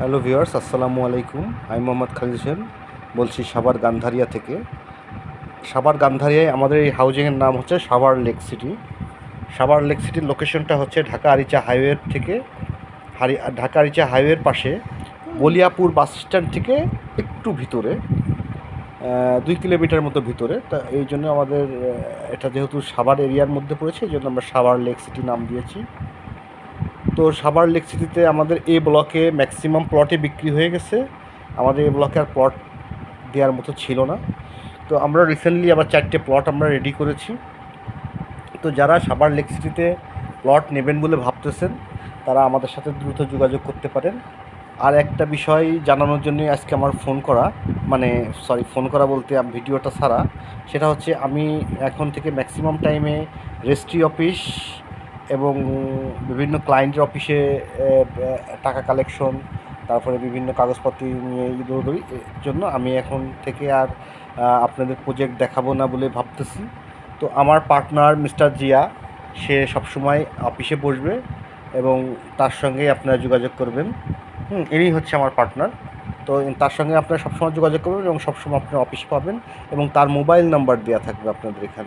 Hello viewers, আসসালামু আলাইকুম। আমি মোহাম্মদ খালিদ হোসেন, বলছি সাভার গান্ধারিয়া থেকে। সাভার গান্ধারিয়ায় আমাদের এই হাউজিংয়ের নাম হচ্ছে Savar lake city. Savar lake সিটির লোকেশনটা হচ্ছে ঢাকা আরিচা হাইওয়ের থেকে, হারি, ঢাকা আরিচা হাইওয়ের পাশে, বলিয়াপুর বাস স্ট্যান্ড থেকে একটু ভিতরে দুই কিলোমিটার মতো ভিতরে। তা এই জন্য আমাদের এটা যেহেতু সাভার এরিয়ার মধ্যে পড়েছে, এই জন্য আমরা সাভার লেক সিটি নাম দিয়েছি। তো সাভার লেক সিটিতে আমাদের এ ব্লকে ম্যাক্সিমাম প্লটে বিক্রি হয়ে গেছে। আমাদের এ ব্লকে আর প্লট দেওয়ার মতো ছিল না। তো আমরা রিসেন্টলি আবার চারটে প্লট আমরা রেডি করেছি। তো যারা সাভার লেক সিটিতে প্লট নেবেন বলে ভাবতেছেন, তারা আমাদের সাথে দ্রুত যোগাযোগ করতে পারেন। আর একটা বিষয় জানানোর জন্য আজকে আমার ফোন করা মানে সরি ফোন করা বলতে ভিডিওটা ছাড়া, সেটা হচ্ছে আমি এখন থেকে ম্যাক্সিমাম টাইমে রেজিস্ট্রি অফিস এবং বিভিন্ন ক্লায়েন্টের অফিসে টাকা কালেকশন তারপরে বিভিন্ন কাগজপত্র নিয়ে দৌড়দৌড়ি এর জন্য আমি এখন থেকে আর আপনাদের প্রজেক্ট দেখাবো না বলে ভাবতেছি। তো আমার পার্টনার মিস্টার জিয়া, সে সবসময় অফিসে বসবে এবং তার সঙ্গে আপনারা যোগাযোগ করবেন। হুম ইনি হচ্ছে আমার পার্টনার তো তার সঙ্গে আপনারা সবসময় যোগাযোগ করবেন এবং সবসময় আপনার অফিস পাবেন এবং তার মোবাইল নাম্বার দেওয়া থাকবে আপনাদের এখানে।